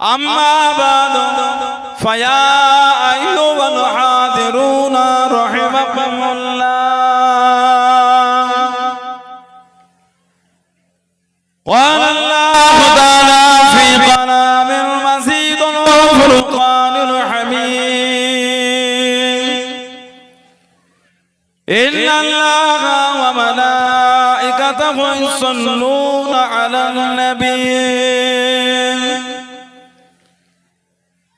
أما بعد فيا أيها الحاضرون رحمكم الله قال الله تعالى في كلام المزيد والفرقان الحميد إن الله وملائكته يصلون على النبي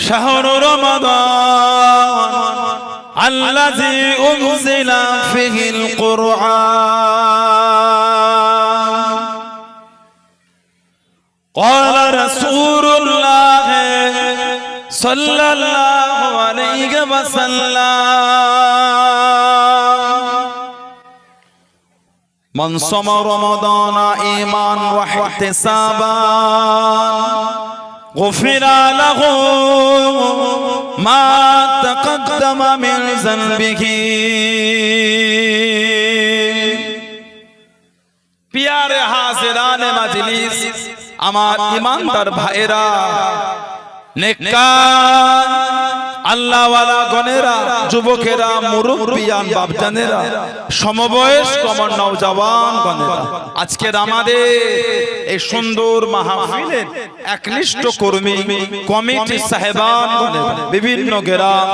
شهر رمضان الذي أنزل فيه القرآن قال رسول الله صلى الله عليه وسلم من صام رمضان إيمان واحتسابا غفر له ما تقدم من ذنبه পিয়ারে হাজিরানে মাজলিস আমার ইমানদার ভাইরা নেককার আল্লাহওয়ালা গণেরা যুবকেরা মুরব্বিয়ান বাপজানেরা সমবয়স কমর নওজওয়ান গণেরা আজকের আমাদের এই সুন্দর মাহফিলের একনিষ্ঠ কর্মী, কমিটি সাহেবান বিভিন্ন গ্রাম,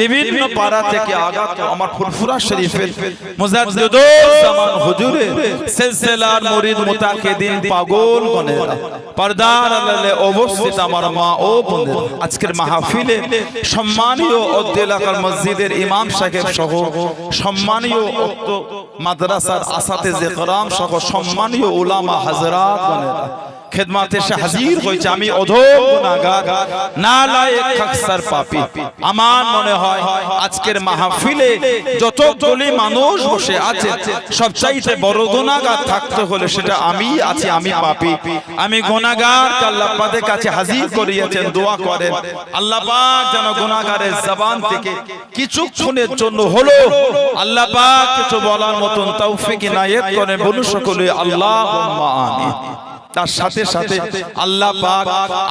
বিভিন্ন পাড়া থেকে আগত আমার ফুরফুরা শরীফের মুজাদ্দিদুল জামান হুজুরের সিলসিলার মুরিদ মুতাকিদিন পাগল গণেরা পর্দার আড়ালে অবস্থিত আমার মা ও বোনেরা, আজকের মাহফিলে সম্মানীয় অদ্য এলাকার মসজিদের ইমাম সাহেব সহ সম্মানীয় মাদ্রাসার আসাতে যে সহ সম্মানীয় উলামা হাজরাত গণেরা খেদমাতে এসে হাজির হয়েছে। আমি অধম গুনাহগার। না লায়েক খাকসার পাপী। আমার মনে হয় আজকের মাহফিলে যতগুলি মানুষ বসে আছে সবচাইতে বড় গুনাহগার থাকতে হলে সেটা আমি আছি আমি পাপী। আমি গুনাহগার আল্লাহ পাকের কাছে হাজির করিয়েছেন দোয়া করেন। আল্লাহ পাক যেন গুনাহগারের জবান থেকে কিছুক্ষণের জন্য হলো আল্লাহ পাক কিছু বলার মতন তৌফিক ইনায়েত করেন। বলু সকলে আল্লাহুম্মা আমিন। তার সাথে সাথে আল্লাহ পাক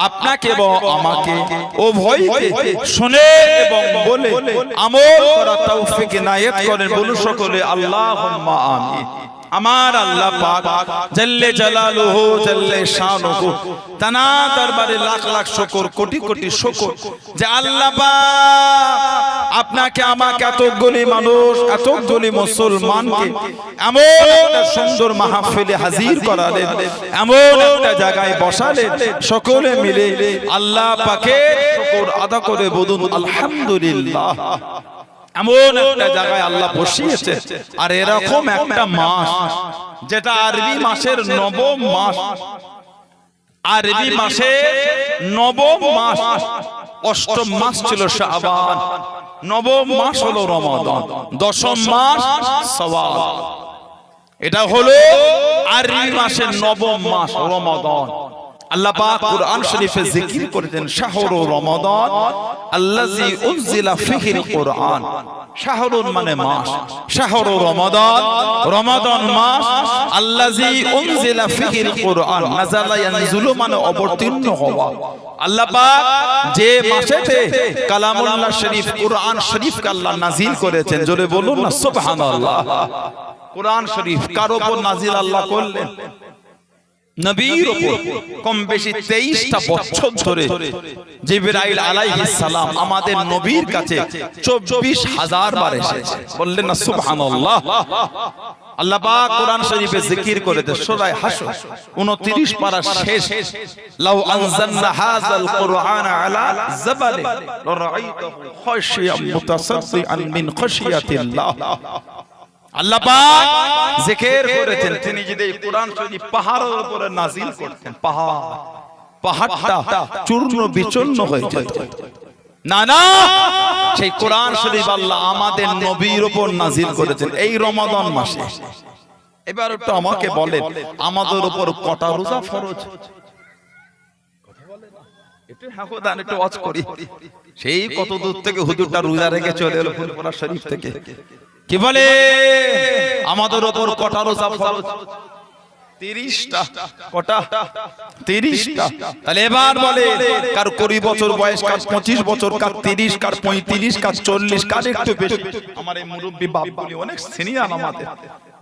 আপনাকে এবং আমাকে ও ভয়কে শুনে এবং বলে আমল করা তৌফিক ইনায়েত করেন বলু সকলে আল্লাহ আমিন। আমার আল্লাহ পাক জল্লে জালালুহু, জল্লে শানুহু, তানা দরবারে লাখ লাখ শুকর, কোটি কোটি শুকর যে আল্লাহ পাক আপনাকে, আমাকে এতগুলি মানুষ এতগুলি মুসলমানকে এমন একটা সুন্দর মাহফিলে হাজির করালেন, এমন একটা জায়গায় বসালেন, সকলে মিলে আল্লাহ পাকে শুকর আদা করে বলুন, আলহামদুলিল্লাহ। এমন একটা জায়গায় আল্লাহ বসিয়েছে। আর এরকম একটা মাস যেটা আরবি মাসের নবম মাস। আরবি মাসে নবম মাস। অষ্টম মাস ছিল শাবান। নবম মাস হলো রমাদান। দশম মাস সওয়াল এটা হলো আরবি মাসের নবম মাস। রমাদান। আল্লাহ পাক কুরআন শরীফে জিকির করেছেন শাহরু রমাদান আল্লাযী উনজিলা ফিহিল কুরআন। শাহরুন মানে মাস। শাহরু রমাদান রমাদান মাস আল্লাযী উনজিলা ফিহিল কুরআন। নাযালা ইয়ানজুলু মানে অবতীর্ণ হওয়া। আল্লাহ পাক যে মাসেতে কালামুল্লাহ শরীফ কুরআন শরীফকে আল্লাহ নাজিল করেছেন জোরে বলুন না সুবহানাল্লাহ। কোরআন শরীফ কার উপর নাজিল আল্লাহ করলেন। নবীর উপর বছর ধরে জিবরাইল সালাম আমাদের নবীর কাছে চব্বিশ হাজার বার বললেন না, সুবহানাল্লাহ। আল্লাহ পাক কোরআন শরীফে জিকির করেছে সূরা হাশর 29 পারা শেষ। লাউ হাযাল কুরআন আলা জাবালি খাশিয়াম মুতাসাদ্দিআন মিন খাশিয়াতিল্লাহ। আল্লাহ পাক জিকির করেছেন। তিনি যদি এই কোরআন শরীফ পাহাড়ের উপরে নাজিল করতেন পাহাড় পাহাড়টা চূর্ণ বিচূর্ণ হয়ে যেত। না না! সেই কোরআন শরীফ আল্লাহ আমাদের নবীর উপর নাজিল করেছেন। এই রমাদান মাসে। এবার একটু আমাকে বলেন আমাদের উপর কটা রোজা ফরজ? ওয়াজ করি। সেই কত দূর থেকে হুজুরটা রোজা রেখে চলে এলো ফুলপুরা শরীফ থেকে। কি বলে আমাদের ওপর কটা রোজা ফরজ তিরিশটা কটা তিরিশটা তাহলে এবার বলে কার কুড়ি বছর বয়স কার পঁচিশ বছর কার তিরিশ কার পঁয়ত্রিশ কার চল্লিশ কার একটু বেশি আমার এই মুরব্বী বাপ অনেক সিনিয়র আমাদের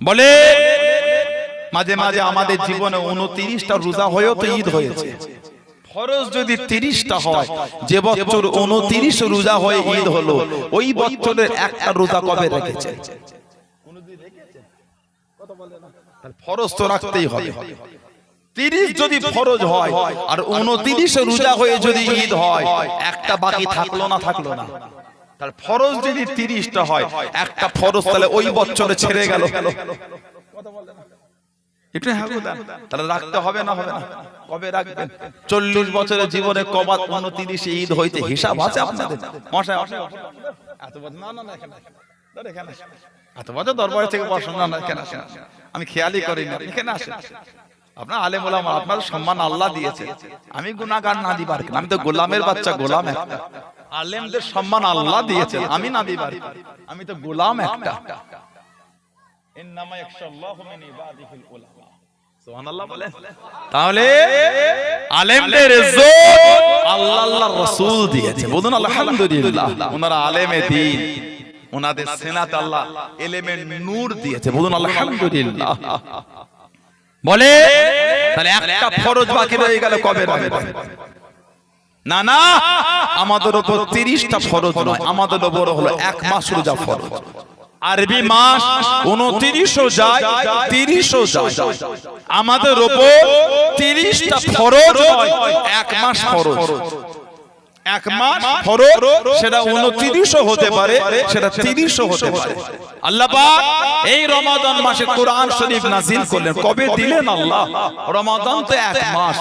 বলে মাঝে মাঝে আমাদের জীবনে উনত্রিশটা রোজা হয়েও তো ঈদ হয়েছে ফরজ যদি তিরিশটা হয় যে বছর উনত্রিশ রোজা হয়ে ঈদ হলো ওই বছরের একটা রোজা কবে রেখেছে? ফরজ তো রাখতেই হবে। তিরিশ যদি ফরজ হয় আর উনত্রিশ রোজা হয়ে যদি ঈদ হয় একটা বাকি থাকল না থাকল না। তার ফরজ যদি তিরিশটা হয় একটা ফরজ তাহলে ওই বছরে ছেড়ে গেল। হ্যাঁ। তাহলে রাখতে হবে না হবে না। কবে রাখবেন? চল্লিশ বছরের জীবনে কবাত উনত্রিশে ঈদ হইতে হিসাব আছে আপনাদের? মশাই এত বছর না না না এখানে আসেন। ধর এখানে আসেন। এত বছর দরবার থেকে পড়াশোনা না এখানে আসেন। আমি খেয়ালই করি না। এখানে আসেন। আপনার আলেম ওলামা আপনার সম্মান আল্লাহ দিয়েছে। আমি গুনাহগার না দিবার আমি তো গোলামের বাচ্চা গোলাম একটা। আলেমদের সম্মান আল্লাহ দিয়েছে। আমি না দিবার আমি তো গোলাম একটা। মিন ইবাদিহিল উলামা। সুবহানাল্লাহ বলেন তাহলে আলেমদের ইজ্জত আল্লাহ আল্লাহর রাসূল দিয়েছে। বলুন আলহামদুলিল্লাহ। ওনারা আলেমে দ্বীন ওনাদের সেনাত আল্লাহ এলেমের নূর দিয়েছে। বলুন আলহামদুলিল্লাহ। বলে তাহলে একটা ফরজ বাকি রয়ে গেল কবে রাখবেন না না আমাদের উপর তিরিশটা ফরজ নয় আমাদের উপর হলো এক মাস রোজা ফরজ। আরবি মাস উনত্রিশও যায় তিরিশও যায়। আমাদের ওপর তিরিশটা ফরজ এক মাস ফরজ। এক মাস সেটা উনত্রিশও হতে পারে সেটা তিরিশও হতে পারে। আল্লাহ পাক এই রমাদান মাসে কোরআন শরীফ নাজিল করলেন। কবে দিলেন আল্লাহ? রমাদান তো এক মাস।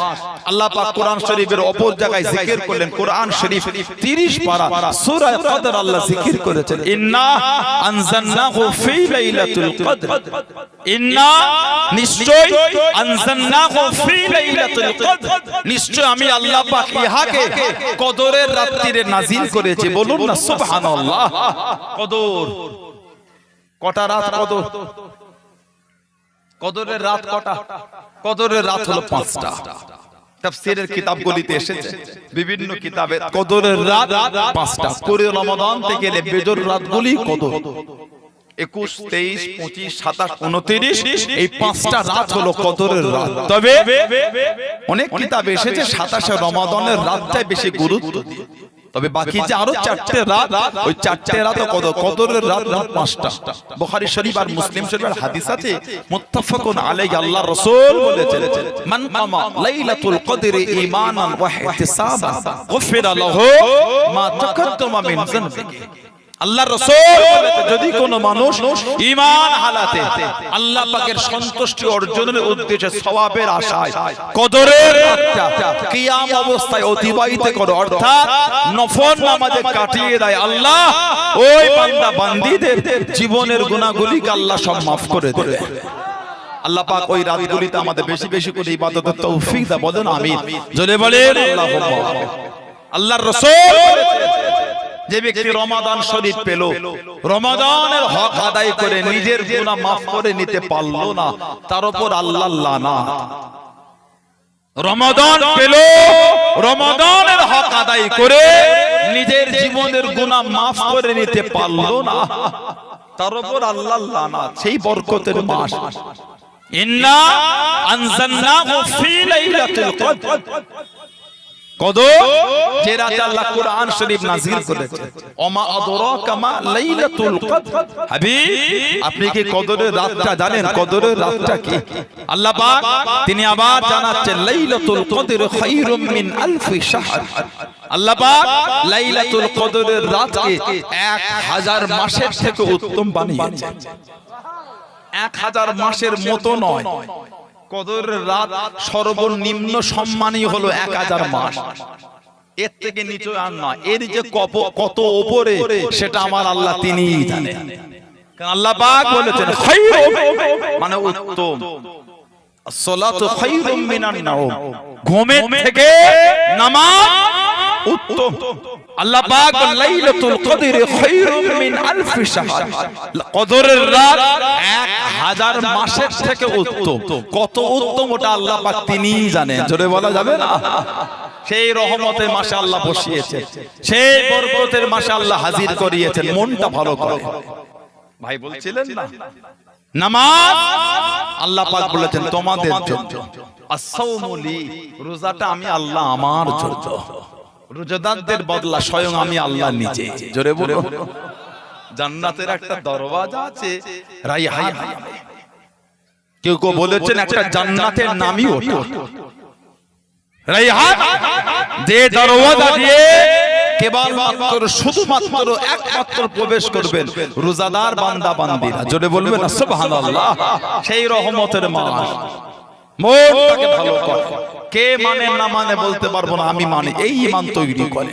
আল্লাহ পাক কোরআন শরীফের অপর জায়গায় জিকির করলেন। কোরআন শরীফ 30 পারা। সূরা কদর আল্লাহ জিকির করেছেন। ইন্না আনজালনাহু ফি লাইলাতুল কদর। ইন্না নিশ্চয় আনজালনাহু ফি লাইলাতুল কদর। নিশ্চয় আমি আল্লাহ পাক ইহাকে কদরের রাত্রিরে নাজিল করেছে, বলুন না, সুবহানাল্লাহ। কদর। কটা রাত কদর? কদরের রাত কটা? কদরের রাত হলো পাঁচটা। তাফসীরের কিতাবগুলিতে এসেছে, বিভিন্ন কিতাবে কদরের রাত পাঁচটা। করে রমাদান থেকে বেজর রাতগুলি কদর। একুশ তেইশ পঁচিশ সাতাশ উনত্রিশ। এই পাঁচটা রাত হলো কদরের রাত। তবে অনেক কিতাব এসেছে সাতাশে রমাদানের রাতটাই বেশি গুরুত্ব। দিয়ে তবে বাকি যে আরও চারটে রাত ওই চারটে রাত কত কদরের রাত মোট পাঁচটা। বুখারী শরীফ আর মুসলিম শরীফের হাদিস আছে মুত্তাফাকুন আলাইহি আল্লাহ রাসূল বলেছেন। মান কামা লাইলাতুল কদরি ঈমানান ওয়া ইহতিসাবান। গুফিরা লাহু মা তাকাদ্দামা মিন যানবিহি আল্লাহ রাসূল যদি কোন মানুষ ঈমান হালাতে আল্লাহ পাকের সন্তুষ্টি অর্জনের উদ্দেশ্যে সওয়াবের আশায় কদরের কিয়াম অবস্থায় অতিবাহিত করে অর্থাৎ নফল নামাজে কাটিয়ে দেয় আল্লাহ। ওই বান্দা বান্দীদের জীবনের গুনাহগুলিকে আল্লাহ সব মাফ করে দেবে আল্লাহ পাক ওই রাতগুলিতে আমাদের বেশি বেশি করে ইবাদতের তৌফিক দা বলেন আমিন। জোরে বলেন আল্লাহুম্মা আল্লাহর রাসূল যে ব্যক্তি রমাদান শরীফ পেল রমাদানের হক আদায় করে নিজের গুনাহ মাফ করে নিতে পারল না। তার উপর আল্লাহ লানাত। রমাদান পেল রমাদানের হক আদায় করে নিজের জীবনের গুণা মাফ করে নিতে পারল না। তার উপর আল্লাহ লানাত সেই বরকতের মাস। ইন্না আনজালনাহু ফি লাইলাতুল কদর। কদর যে রাতে আল্লাহ কোরআন শরীফ নাযিল করেছে। ওমা আদরাকা মা লাইলাতুল কদর। হাবিব আপনি কি কদরের রাতটা জানেন? কদরের রাতটা কি? আল্লাহ পাক তিনি আবার জানাচ্ছেন লাইলাতুল কদর খায়রুম মিন আলফি শাহর। আল্লাহ পাক লাইলাতুল কদরের রাতকে 1000 মাসের থেকে উত্তম বানিয়েছেন 1000 মাসের মতো নয়। সম্মানই হলো এক হাজার মাস। এর থেকে নিচে এর কত ওপরে, সেটা আমার আল্লাহ মানে উত্তম সলাতু খায়রুম মিনান নাওম ঘুমের থেকে নামাজ উত্তম। আল্লাহ পাক লাইলাতুল কদরি খায়রুম মিন আলফি শাহর। কদরের রাত 1000 মাসের থেকে উত্তম। কত উত্তম ওটা আল্লাহ পাক তিনিই জানেন। জোরে বলা যাবে না? সেই রহমতের মাসে আল্লাহ বসিয়েছেন। সেই বরকতের মাসে আল্লাহ হাজির করিয়েছেন। মনটা ভালো করে। ভাই বলছিলেন না? নামাজ? আল্লাহ পাক বলেছেন তোমাদের জন্য আস-সাওমু রোজাটা আমি আল্লাহ আমার জন্য। রোজাদারদের বদলা স্বয়ং আমি আল্লাহ নিজে। জোরে বলো জান্নাতের একটা দরওয়াজা আছে রাইহান কেউ কেউ বলেছেন একটা জান্নাতের নামই ওটা। রাইহান যে দরওয়াজা দিয়ে কেবলমাত্র শুধুমাত্র, একমাত্র প্রবেশ করবেন রোজাদার বান্দা, বান্দিরা। জোরে বলবেন সুবহানাল্লাহ। সেই রহমতের মাস মনটাকে ভালো করে। কে মানে না মানে বলতে পারব না, আমি মানে। এই ইমান তৈরি করে।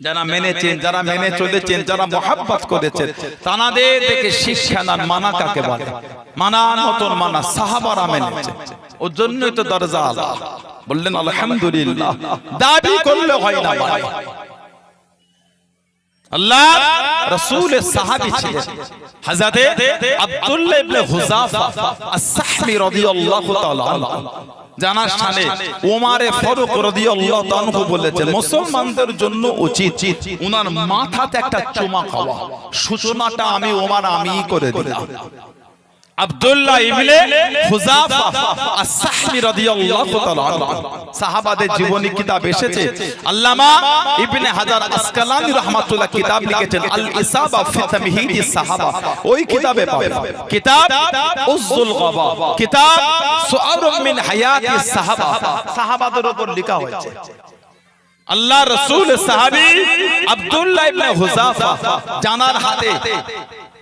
যারা মেনেছেন যারা মেনে চলেছেন যারা মহাব্বত করেছেন তানাদের থেকে শিক্ষা নেন মানা কাকে বলে? মানার মতন মানা সাহাবারা মেনেছে ওর জন্যই তো দরজা আলা বললেন আলহামদুলিল্লাহ। দাবি করলে হয় না মানে আল্লাহ রাসূলের সাহাবী ছিলেন। হযরতে আব্দুল্লাহ ইবনে হুযাফা আস-সাহমি রাদিয়াল্লাহু তাআলা জানার স্থানে ওমারে ফারুক রাদিয়াল্লাহু তাআলা বলেছেন মুসলমানদের জন্য উচিত উনার মাথাতে একটা চুমা খাওয়া। সূচনাটা আমি ওমার আমিই করে দিলাম। আব্দুল্লাহ ইবনে হুযাফা আস-সাহমি রাদিয়াল্লাহু তাআলা সাহাবাদের জীবনী কিতাব এসেছে। আল্লামা ইবনে হাজার আসকালানি রাহমাতুল্লাহ কিতাব লিখেছেন। আল ইসাবা ফি তামহিদিস সাহাবা। ওই কিতাবে পাবেন। কিতাব উজ্জুল গাবা। কিতাব সুআরুম মিন হায়াতিস সাহাবা। সাহাবাদের উপর লেখা হয়েছে। আল্লাহ রসুল সাহাবী আব্দুল্লাহ ইবনে হুযাফা জানার হাতে।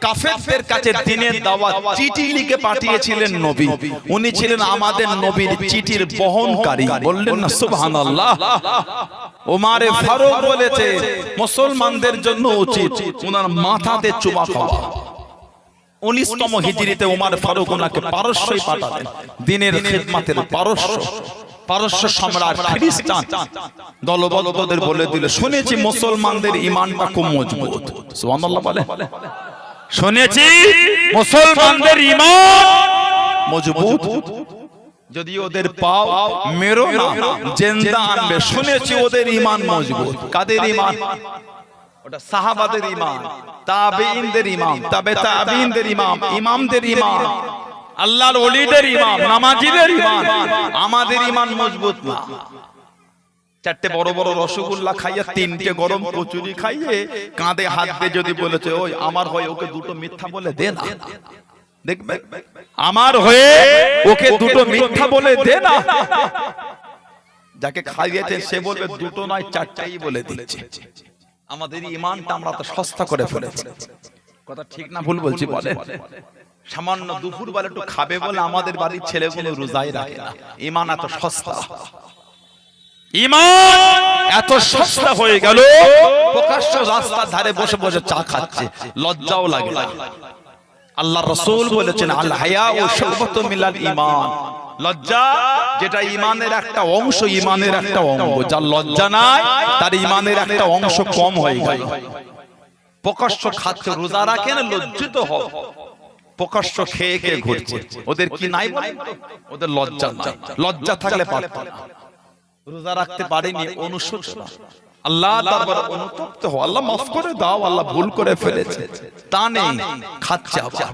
কাফেরদের কাছে দিনের দাওয়াত চিঠি লিখে পাঠিয়েছিলেন নবী। উনি ছিলেন আমাদের নবীর চিঠির বহনকারী। বললেন না সুবহানাল্লাহ। ওমারে ফারুক বলেছে মুসলমানদের জন্য উচিত ওনার মাথাতে চুমা খাওয়া। উনিশতম হিজরিতে ওমার ফারুক ওনাকে পারস্যই পাঠালেন দিনের খিদমাতের পারস্য। পারস্য। সম্রাট খ্রিস্টান। দলবদ্ধদের বলে দিল শুনেছি মুসলমানদের ইমানটা খুব মজবুত। সুবহানাল্লাহ বলে। শুনেছি মুসলমানদের ইমান মজবুত। যদি ওদের পাও মেরো না জেন্দা আনবে। শুনেছি ওদের ইমান মজবুত। কাদের ইমান? ওটা সাহাবাদের ইমান ইমাম তবে ইমাম ইমামদের ইমাম আল্লাহর ওলিদের ইমাম নামাজীদের ইমান। আমাদের ইমান মজবুত না। চারটে বড় বড় রসগোল্লা খাইয়ে, তিনটে গরম কচুরি খাইয়ে কাঁধে হাত দিয়ে যদি বলেছে, ওই আমার হয়ে ওকে দুটো মিথ্যা বলে দে না। দেখবে? আমার হয়ে ওকে দুটো মিথ্যা বলে দে না। যাকে খাইয়েছে, সে বলবে, দুটো নয়, চারটাই বলে দিচ্ছে। আমাদের ইমানটা আমরা তো সস্তা করে ফেলেছি। কথা ঠিক না, ভুল বলছি বলে সামান্য দুপুর বেলা একটু খাবে বলে আমাদের বাড়ির ছেলেগুলো রোজাই রাখে না। ইমান এত সস্তা। ইমান এত সস্তা হয়ে গেল। প্রকাশ্য রাস্তার ধারে বসে বসে চা খাচ্ছে। লজ্জাও লাগে না। আল্লাহ রসুল বলেছেন আল হায়া ও সর্বত মিলাল ইমান লজ্জা যেটা ইমানের একটা অংশ ইমানের একটা অঙ্গ। যার লজ্জা নাই তার ইমানের একটা অংশ কম হয়ে গেল। প্রকাশ্য খাচ্ছে রোজা রাখেন লজ্জিত হও প্রকাশ্য খেয়ে খেয়ে ঘুরছে। ওদের কি নাই ওদের লজ্জা নাই। লজ্জা থাকলে পারত না। রোজা রাখতে পারেনি অনুশোচনা। আল্লাহ তারপর অনুতপ্ত হও। আল্লাহ মাফ করে দাও আল্লাহ ভুল করে ফেলেছে। তা নেই খাচ্ছে আবার।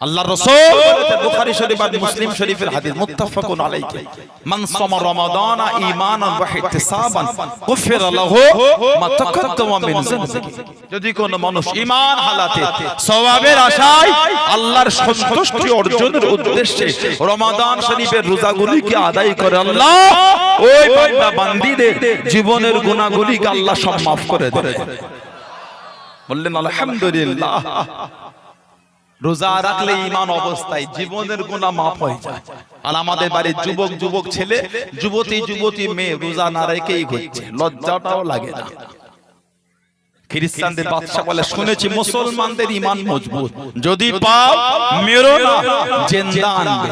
আল্লাহ রাসূল বলেছেন বুখারী শরীফ আর মুসলিম শরীফের হাদিস মুত্তাফাকুন আলাইহি। মান সামা রমাদান ঈমানান ওয়া ইহতিসাবান গুফিরা লাহু মা তাকাদ্দামা মিন যানবিহি যদি কোন মানুষ ঈমান হালাতে সওয়াবের আশায় আল্লাহর সন্তুষ্টি অর্জনের উদ্দেশ্যে রমাদান শরীফের রোজাগুলিকে আদায় করে আল্লাহ ওই বান্দা বান্দীদের জীবনের গুনাহগুলিকে আল্লাহ সব মাফ করে দেবে বললেন আলহামদুলিল্লাহ। রোজা রাখলে ইমান অবস্থায় জীবনের গুণা মাফ হয়ে যায়। আর আমাদের বাড়ির যুবক যুবক ছেলে, যুবতী যুবতী মেয়ে রোজা না রেখেই ঘুরছে। লজ্জাটাও লাগে না। খ্রিস্টানদের বাদশা বলে, শুনেছি মুসলমানদের ইমান মজবুত। যদি পাও, মেরো না, জেন্দা আনবে।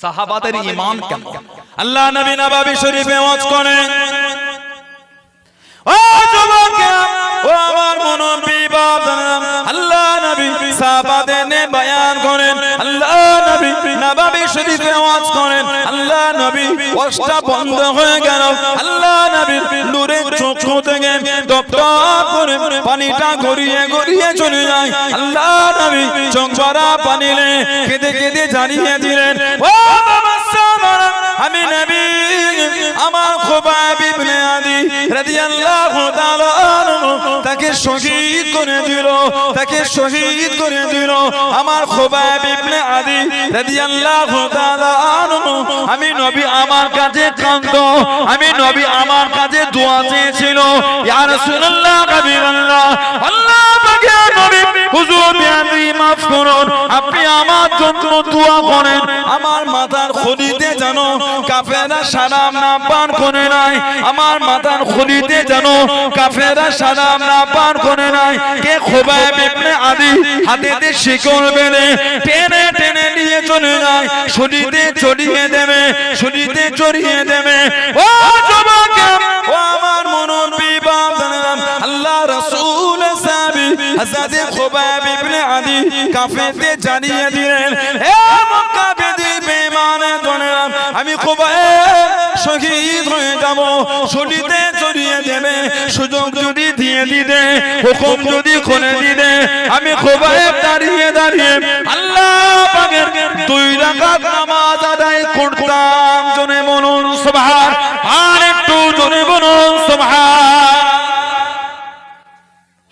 সাহাবাদের ইমান কেমন? আল্লাহ নবী নবাবী শরীফে ওয়াজ করেন, ও যুবকেরা, ও আমার বাপদাদা আল্লাহ নবী নে বয়ান করেন। আল্লাহ নবী, নবাবী শরীফে ওয়াজ করেন। আল্লাহ নবী ওয়াজটা বন্ধ হয়ে গেল। আল্লাহ নবীর নূরের চক্ষু থেকে টপ করে পানিটা গড়িয়ে গড়িয়ে চলে যায়। আল্লাহ নবী চোখ ভরা পানিলে কেঁদে কেঁদে জানিয়ে দিলেন। ও বাবা আমি খোবাব ইবনে আদি রাদিয়াল্লাহু তাআলা আনহু তাকে শহীদ করে দিল, তাকে শহীদ করে দিল। আমার খুবাব ইবনে আদি রাদিয়াল্লাহু তাআলা আনহু, আমি নবী আমার কাছে কাঁদত আমি নবী আমার কাছে দোয়া চেয়েছিল, ইয়া রাসূলুল্লাহ নবী হুজুর বিয়াদি মাফ করুন, আপনি আমার জন্য দোয়া করেন। আমার মাথার খুলিতে জানো কাফেরা সালাম না পান করে নাই। আমার মাথার খুলিতে জানো কাফেরা সালাম না পান করে নাই। কে খোবায় ইবনে আদি হাতেতে শিকল বেড়ে টেনে টেনে নিয়ে চলে যায়। শরীরে চড়িয়ে দেবে শরীরে চড়িয়ে দেবে। ও যুবক, ও আমার সাহাবী হযরত খোবাব ইবনে আদি কাফেরদের জানিয়ে দিলেন হে মক্কা বেদি বেঈমানে জনেরা আমি খোবাব শহীদ হয়ে যাব। শরীরে চড়িয়ে দেবে, সুযোগ যদি দিয়ে দিতে হুকুম যদি খুলে দিতে আমি খোবাব দাঁড়িয়ে দাঁড়িয়ে আল্লাহ পাকের দুই রাকাত নামাজ আদায় করতাম। জনে মনুন সুবহান, আর একটু জনে মনুন সুবহান।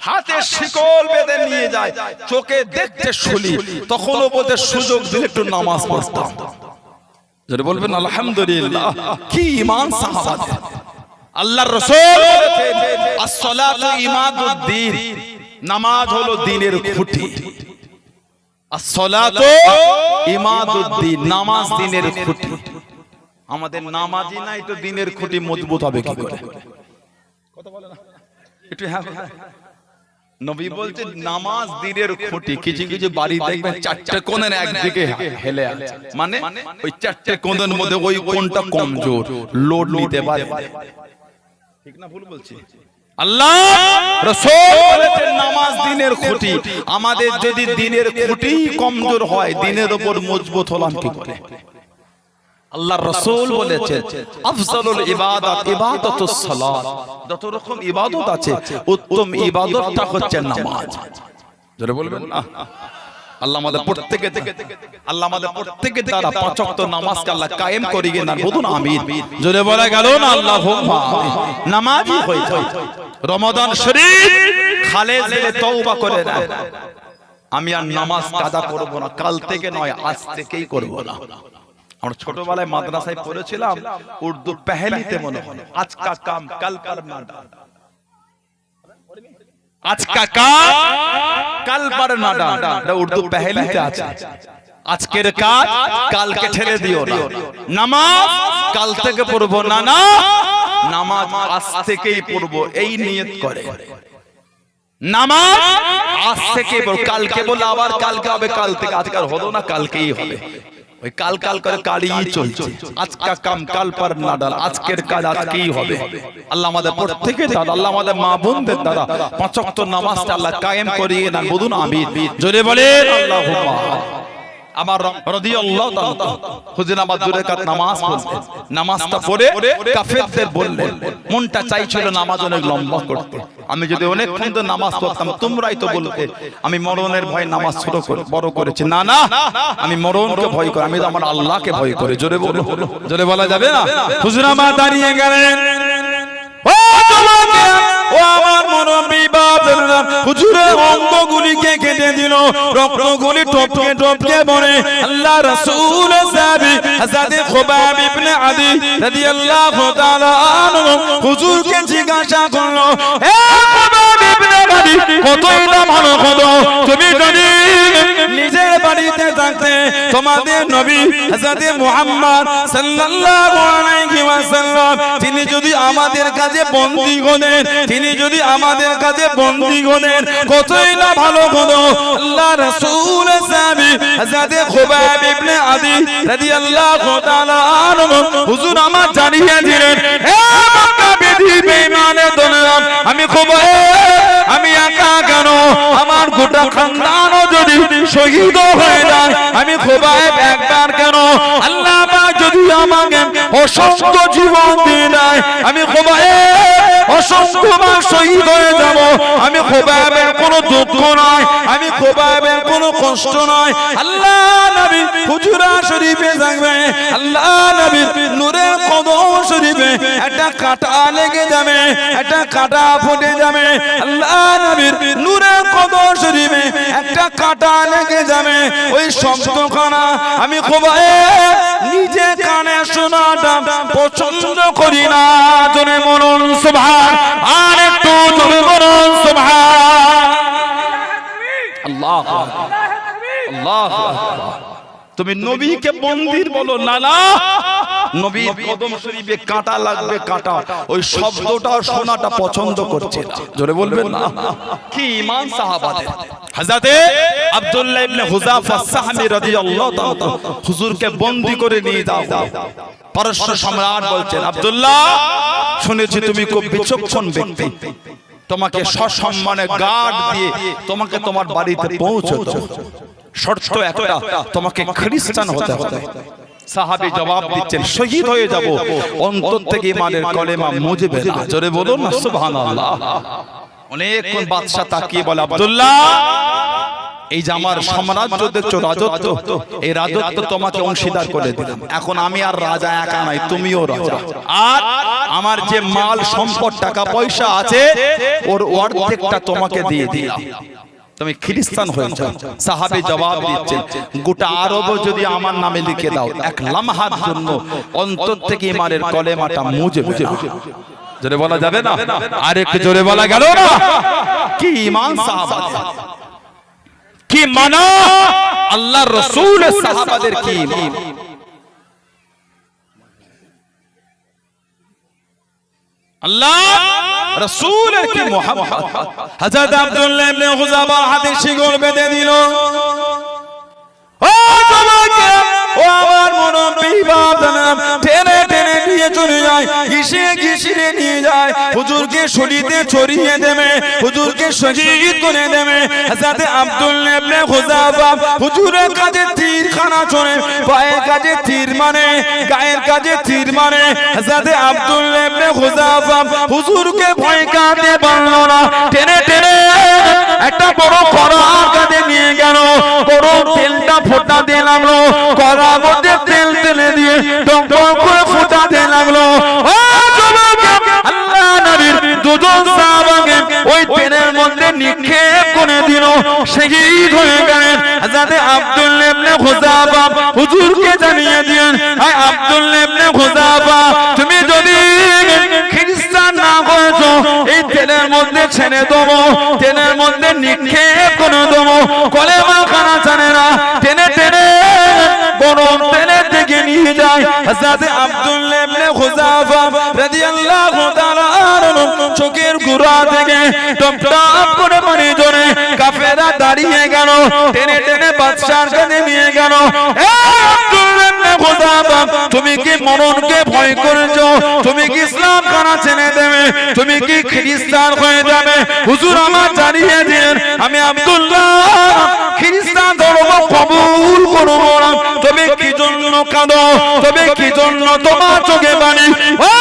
হাতে শিকল বেঁধে নিয়ে যায় চোখে দেখতে শুলি তখনও বলতে সুযোগ দিলে একটু নামাজ পড়তাম। যদি বলবেন আলহামদুলিল্লাহ। কি ইমান সাহাবাদের আল্লাহর রাসূল as-salatu ইমাদুদ্দিন নামাজ হলো দ্বীনের খুঁটি। as-salatu ইমাদুদ্দিন নামাজ দ্বীনের খুঁটি। আমাদের নামাজই নাই তো দ্বীনের খুঁটি মজবুত হবে কি করে? কথা বলে না? একটু হ্যাঁ হ্যাঁ। নবী বলছে নামাজ দিনের খুঁটি কিছু কিছু বাড়ি দেখবেন চারটে কোণের একদিকে হেলে আছে। মানে ওই চারটে কোণের মধ্যে ওই কোণটা কমজোর লোড নিতে পারে। ঠিক না ভুল বলছি। আল্লাহ নামাজ দিনের খুঁটি। আমাদের যদি দিনের খুঁটি কমজোর হয় দিনের উপর মজবুত হলাম কি করে। আল্লাহ রসুল বলেছেন, আফজালুল ইবাদত ইবাদতুস সালাত। যত রকম ইবাদত আছে, উত্তম ইবাদতটা হচ্ছে নামাজ। জোরে বলবেন? না আল্লাহ আমাদের প্রত্যেকে আল্লাহ আমাদের প্রত্যেকে দ্বারা পাঁচ ওয়াক্ত নামাজকে আল্লাহ কায়েম করিয়ে না বলুন আমিন। জোরে বলা গেল না আল্লাহ নামাজি হয়ে যায়। রমাদান শরীফ খালে দিলে তওবা করে না আমি আর নামাজ কাজা করব না, কাল থেকে নয়, আজ থেকেই করব না। আমরা ছোটবেলায় মাদ্রাসায় পড়েছিলাম, উর্দু পেহেলিতে মনে হয়। আজ কা কাম, কাল কর না আজ কা কাম কাল পর না এটা উর্দু পেহেলিতে আছে। আজকের কাজ, কালকে ঠেলে দিও না। নামাজ, কাল থেকে পড়ব। না না, নামাজ আজ থেকেই এই নিয়ত করে। নামাজ আজ থেকে কালকে বলে আবার কালকে হবে, কাল থেকে। আজকাল হলো না, কালকেই হবে। ওই কাল কাল করে কালিয়ে চলছে। আজকা কাম কাল পার না ডাল আজকের কাজ আজকেই হবে? আল্লাহ আমাদের প্রত্যেকে দাদা আল্লাহ আমাদের মা বোনদের দাদা পাঁচ ওয়াক্ত নামাজটা আল্লাহ কায়েম করিয়ে না বলুন আমিন। জোরে বলেন আল্লাহুম্মা। আমার রাদিয়াল্লাহু তাআলা হুজুর আমার দূরে কাত নামাজ পড়লেন নামাজটা পড়ে কাফেরদের বললেন মনটা চাইছিল নামাজ অনেক লম্বা করতে। আমি যদি অনেক তো নামাজ পড়তাম তোমরাই তো বলতে আমি মরণের ভয় নামাজ ছোট করে বড় করেছি। না না আমি মরণকে ভয় করি আমি তো আমার আল্লাহকে ভয় করি। জোরে বলো। জোরে বলা। যাবে না? হুজুর আমার দাঁড়িয়ে গেলেন। ও তোমাকে ও আমার মুরব্বি বাপেরা হুজুরের অঙ্গগুলিকে কেটে দিল। রক্তগুলি টপকে টপকে পড়ে। আল্লাহ রাসূল সাহাবী হযরত খুবাব ইবনে আদি রাদিয়াল্লাহু তাআলা আনহু হুজুরকে জিজ্ঞাসা করল হে কতই না ভালো কত? তুমি যদি নিজের বাড়িতে থাকতে, তোমাদের নবী হযরত মুহাম্মদ সাল্লাল্লাহু আলাইহি ওয়াসাল্লাম, তিনি যদি আমাদের কাছে বন্দী হলেন, তিনি যদি আমাদের কাছে বন্দী হলেন, কতই না ভালো হতো আল্লাহ রাসূল সাহাবী হযরত খুবাইব ইবনে আদি রাদিয়াল্লাহু তাআলা আনহু, হুজুর আমার জানিয়ে দিলেন, হে মক্কা বেদি বেঈমানের দলেরা আমি খুবাইব কেন আমার গোটা খানদানও যদি শহীদ হয়ে যায় আমি খোবায় একবার কেন? আল্লাহ আমাকে অসংখ্য জীবন দিয়ে আমি খুবাইব অসংখ্য বার শহীদ হয়ে যাব। আমি খোবাবের কোনো দুঃখ নয়। আমি খোবাবের কোনো কষ্ট নয়। আল্লাহ নবী হুজুরা শরীফে থাকবে আল্লাহ নবী নূরের কদম শরীফে একটা কাঁটা লেগে যাবে, একটা কাঁটা ফুটে যাবে। আল্লাহ নবীর নূরের কদম শরীফে একটা কাঁটা লেগে যাবে। ওই শব্দখানা আমি খোবায় নিজে কানে শোনাটা পছন্দ করি না। জনে মরণ সভা আর একটু জনে মনন আল্লাহ আল্লাহ আল্লাহ তুমি নবীকে মন্দির বলো না না নবীর কদম শরীফে কাঁটা লাগবে কাঁটা। ওই শব্দটা শোনাটা পছন্দ করছে জোরে বলবেন না। কি ঈমান সাহাবাদের? হযরতে আব্দুল্লাহ ইবনে হুযাফা সাহাবী রাদিয়াল্লাহু তাআলা হুজুরকে বন্দী করে নিয়ে যাও। পারস্য সম্রাট বলছেন আব্দুল্লাহ শুনেছি তুমি খুব বিচক্ষণ ব্যক্তি। তোমাকে সসম্মানে গার্ড দিয়ে তোমাকে তোমার বাড়িতে পৌঁছতো শর্ত একটা তোমাকে খ্রিস্টান হতে হবে। সাহাবী জবাব দিচ্ছেন শহীদ হয়ে যাব। অন্তর থেকে ইমানের কলেমা মুজবে না জোরে বলুন না সুবহানাল্লাহ। অনেকক্ষণ বাদশা তাকিয়ে বলে আব্দুল্লাহ! এই যে আমার সাম্রাজ্য দেখছ রাজত্ব এই রাজত্ব তোমাকে অংশীদার করে দিলাম। এখন আমি আর রাজা একা নাই তুমিও রাজা। আর আমার যে মাল সম্পদ টাকা পয়সা আছে ওর অর্ধেকটা তোমাকে দিয়ে দিলাম। তুমি খ্রিস্টান হয়ে যাও সাহাবী জবাব দিচ্ছেন। গোটা আরব যদি আমার নামে লিখে দাও এক লামহার জন্য অন্তর থেকে ইমানের কলেমাটা মুজে মুজে জোরে বলা যাবে না? আর একটু জোরে বলা গেল না? কি ইমান সাহাবা কি মানা? আল্লাহ রসুল সাহাবাদের কি ঈমান? আল্লাহ রসুলের কি মোহাম্মদ হযরত আব্দুল্লাহ ইবনে হুযাফা হাতে শিকল বেঁধে দিল। ও আমার বাপ জানাম টেনে টেনে নিয়ে চলে যায় ঘিসিয়ে ঘিসিয়ে নিয়ে যায়, হুজুরকে শরীরে ছড়িয়ে দেবে, হুজুরকে শহীদ করে দেবে। হযরত আব্দুল্লাহ ইবনে হুযাফা হুজুরের কাছে তীর খানা চলে পায়ের কাছে তীর মানে গায়ের কাছে তীর মানে হযরত আব্দুল্লাহ ইবনে হুযাফা হুজুরকে ভয় কাটতে পারল না, টেনে টেনে একটা বড় কড়ার কাঁধে নিয়ে গেল, বড় দিল শহীদ হয়ে গেলেন। যাতে আব্দুল ইবনে খুজাফা হুজুরকে জানিয়ে দিলেন আব্দুল ইবনে খুজাফা তুমি যদি খ্রিস্টান না এই তেলের মধ্যে ছেড়ে দেবো, তেলের মধ্যে নিক্ষেপ করে দেবো খানা জানে না টেনে টেনে গরম তেলের দিকে নিয়ে যায়। খুজাফা রাদিয়াল্লাহু তাআলা চোখের গুড়া থেকে টপ টপ করে পানি জোরে। কাফেরা দাঁড়িয়ে গেল, টেনে টেনে বাদশার কাছে নিয়ে গেল তুমি কি মরণকে ভয় করেছ? তুমি কি ইসলাম কানা ছেড়ে দেবে? তুমি কি খ্রিস্টান হয়ে যাবে? হুজুর আমার জানিয়ে দিন, আমি আব্দুল্লাহ, খ্রিস্টান ধর্ম কবুল করব না। তবে কি জন্য কাঁদো? তবে কি জন্য তোমার চোখে বাণী ও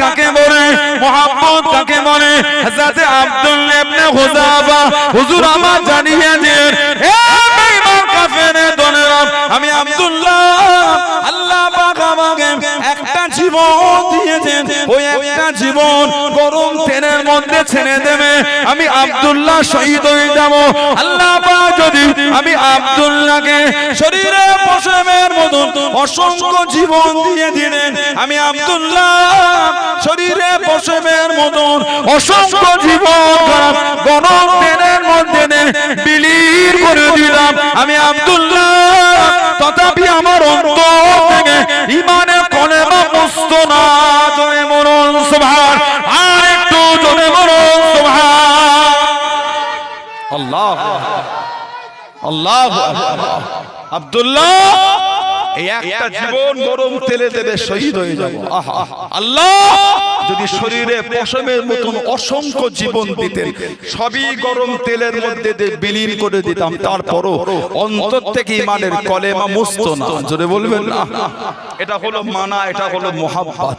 কাকে বলে মোহাম্মদ কাকে বলে হযরত আব্দুল্লাহ ইবনে হুযাফা হুজুর আমার জানিয়ে দিন। হে বেঈমান কাফেরের দলেরা, আমি আব্দুল্লাহ, আল্লাহ পাক আমাকে একটা জীবন দিয়েছেন। ওই একটা জীবন গরম তেলের মধ্যে ছেড়ে দেবে। আমি আব্দুল্লাহ শহীদ হয়ে যাব। আল্লাহ পাক যদি আমি আব্দুল্লাহকে শরীরে পশমের মতন অসংখ্য জীবন দিয়ে দিলেন, আমি আব্দুল্লাহ পশমের মতন অসংখ্য জীবন মধ্যে করে দিলাম। আমি আব্দুল্লাহ, তথাপি আমার অন্তর থেকে ইমানের কলেমা মুস্ত না, জোরে মরণ সুবহান, আর একটু জোরে মরণ সুবহান। আল্লাহ আল্লাহ আব্দুল্লাহ এই একটা জীবন গরম তেলে তেলে শহীদ হয়ে যাব। আহা আল্লাহ! যদি শরীরে পশমের মতন অসংখ্য জীবন দিতেন সবই গরম তেলের মধ্যে বিলীন করে দিতাম। তারপরও অন্তর থেকে ইমানের কলেমা মুস্ত না। জোরে বলবেন না। এটা হলো মানা এটা হলো মোহাব্বত।